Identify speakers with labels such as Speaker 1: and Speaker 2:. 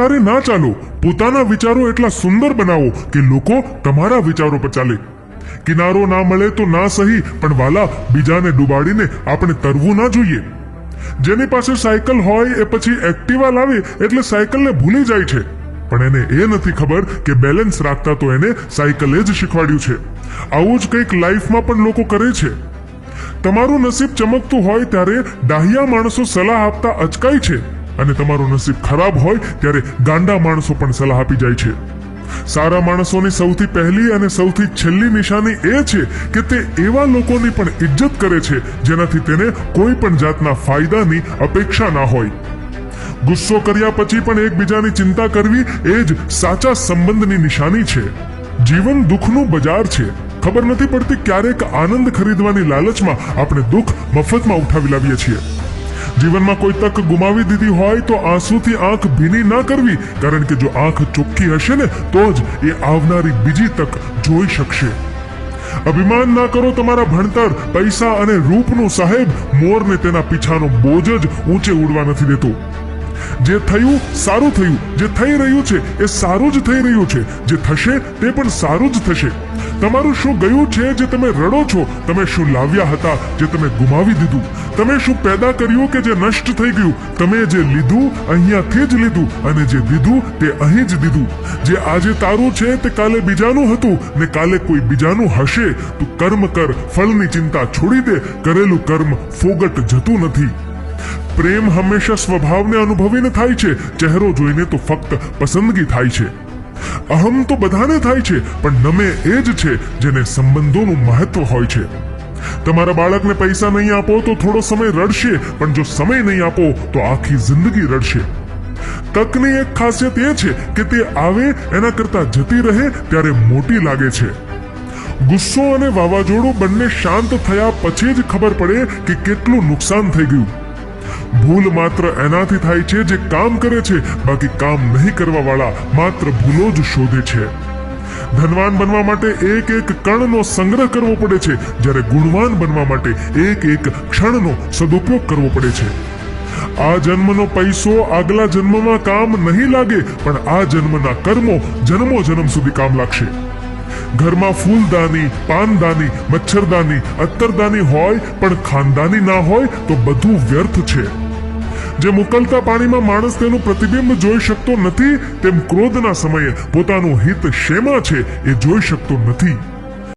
Speaker 1: ત્યારે ના ચાલો. પોતાના વિચારો એટલા સુંદર બનાવો કે લોકો તમારા વિચારો પર ચાલે. કિનારો ના મળે તો ના સહી, પણ વાલા, બીજાને ડુબાડીને આપણે તરવું ના જોઈએ. જેની પાસે સાયકલ હોય એ પછી એક્ટિવા લાવે એટલે સાયકલને ભૂલી જાય છે. પણ એને એ નથી ખબર કે બેલેન્સ રાખતા તો એને સાયકલે જ શીખવાડ્યું છે. આવું જ કંઈક લાઈફમાં પણ લોકો કરે છે. તમારું નસીબ ચમકતું હોય ત્યારે ડાહ્યા માણસો સલાહ આપતા અચકાય છે. અને તમારું નસીબ ખરાબ હોય ત્યારે ગાંડા માણસો પણ સલાહ આપી જાય છે. સારા માણસોની સૌથી પહેલી અને સૌથી છેલ્લી નિશાની એ છે કે તે એવા લોકોની પણ ઇજ્જત કરે છે જેનાથી તેને કોઈ પણ જાતના ફાયદાની અપેક્ષા ના હોય. ગુસ્સો કર્યા પછી પણ એકબીજાની ચિંતા કરવી એ જ સાચા સંબંધની નિશાની છે. જીવન દુઃખનું બજાર છે. ખબર નથી પડતી ક્યારેક આનંદ ખરીદવાની લાલચમાં આપણે દુઃખ મફતમાં ઉઠાવી લાવીએ છીએ. જીવનમાં કોઈ તક ગુમાવી દીધી હોય તો આંસુથી આંખ ભીની ના કરવી. કારણ કે જો આંખ ચોખ્ખી હશે ને, તો જ એ આવનારી બીજી તક જોઈ શકશે. અભિમાન ના કરો તમારા ભણતર, પૈસા અને રૂપનું સાહેબ. મોરને તેના પીછાનો બોજ જ ઊંચે ઉડવા નથી દેતો. જે થયું સારું થયું, જે થઈ રહ્યું છે એ સારું જ થઈ રહ્યું છે. જે થશે તે પણ સારું જ થશે. તમારું શું ગયું છે જે તમે રડો છો? તમે શું લાવ્યા હતા જે તમે ગુમાવી દીધું? તમે શું પેદા કર્યું કે જે નષ્ટ થઈ ગયું? તમે જે લીધું, અહીંયાથી જ લીધું અને જે દીધું તે અહીં જ દીધું. જે આજે તારું છે તે કાલે બીજાનું હતું ને કાલે કોઈ બીજાનું હશે. તું કર્મ કર, ફળની ચિંતા છોડી દે. કરેલું કર્મ ફોગટ જતું નથી. પ્રેમ હંમેશા સ્વભાવને અનુભવીને થાય છે. ચહેરો જોઈને તો ફક્ત પસંદગી થાય છે. અહમ તો બધાને થાય છે, પણ નમે એ જ છે જેને સંબંધોનું મહત્વ હોય છે. તમારા બાળકને પૈસા નહીં આપો તો થોડો સમય રડશે, પણ જો સમય નહીં આપો તો આખી જિંદગી રડશે. તકની એક ખાસિયત એ છે કે તે આવે, એના કરતા જતી રહે, ત્યારે મોટી લાગે છે. ગુસ્સો અને વાવાઝોડું બંને શાંત થયા પછી જ ખબર પડે કે કેટલું નુકસાન થઈ ગયું. ભૂલ માત્ર એનાથી થાય છે જે કામ કરે છે, બાકી કામ નહીં કરવા વાળા માત્ર ભૂલો જ શોધે છે. ધનવાન બનવા માટે એક એક કણનો સંગ્રહ કરવો પડે છે, જ્યારે ગુણવાન બનવા માટે એક એક ક્ષણનો સદુપયોગ કરવો પડે છે. આ જન્મનો પૈસો આગલા જન્મમાં કામ નહીં લાગે, પણ આ જન્મના કર્મો જન્મો જન્મ સુધી કામ લાગશે. ઘરમાં ફૂલદાની, પાનદાની, મચ્છરદાની, અત્તરદાની હોય, પણ ખાનદાની ના હોય, તો બધું વ્યર્થ છે. જે મુકલતા પાણીમાં માણસ તેનું પ્રતિબિંબ જોઈ શકતો નથી, તેમ ક્રોધના સમયે પોતાનું હિત શેમાં છે એ જોઈ શકતો નથી.